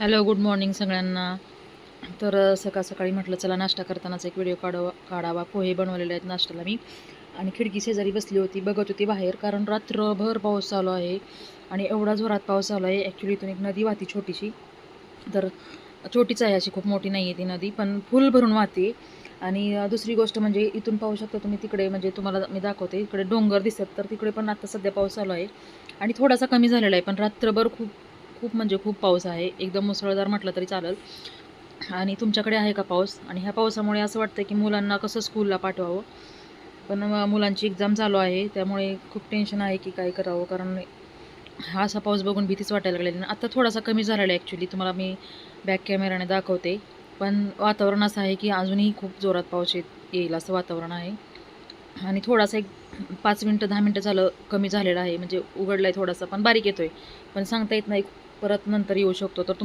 Hello good morning सगळ्यांना. तर सकाळ सकाळी म्हटलं चला नाश्ता करतानाच एक व्हिडिओ काढावा काढावा. पोहे बनवलेले आहेत नाश्त्याला मी. आणि खिडकी शेजारी बसली होती बघत होती बाहेर कारण रात्रभर पाऊस चालू आहे आणि एवढा जोरात पाऊस चालू आहे. ॲक्च्युली इथून एक नदी वाहती छोटीशी. तर छोटीच आहे अशी खूप मोठी नाही आहे ती नदी पण फुल भरून वाहते. आणि दुसरी गोष्ट म्हणजे इथून पाहू शकता तुम्ही तिकडे म्हणजे तुम्हाला मी दाखवते इकडे डोंगर दिसत तर तिकडे पण आता सध्या पाऊस चालू आहे. आणि थोडासा कमी झालेला आहे पण रात्रभर खूप खूप म्हणजे खूप पाऊस आहे. एकदम मुसळधार म्हटलं तरी चालेल. आणि तुमच्याकडे आहे का पाऊस? आणि ह्या पावसामुळे असं वाटतं की मुलांना कसं स्कूलला पाठवावं? पण मुलांची एक्झाम चालू आहे. त्यामुळे खूप टेन्शन आहे की काय करावं? कारण हा असा पाऊस बघून भीतीच वाटायला लागलेली आहे. आता थोडासा कमी झालेला आहे ॲक्च्युली तुम्हाला मी बॅक कॅमेराने दाखवते. पण वातावरण असं आहे की अजूनही खूप जोरात पाऊस येत येईल असं वातावरण आहे. आणि थोडासा एक पाच मिनटं दहा मिनटं झालं कमी झालेलं आहे. म्हणजे उघडलं आहे थोडासा पण बारीक येतो आहे पण सांगता येत नाही. परत नंतर येऊ शकतो. तर तुमच्या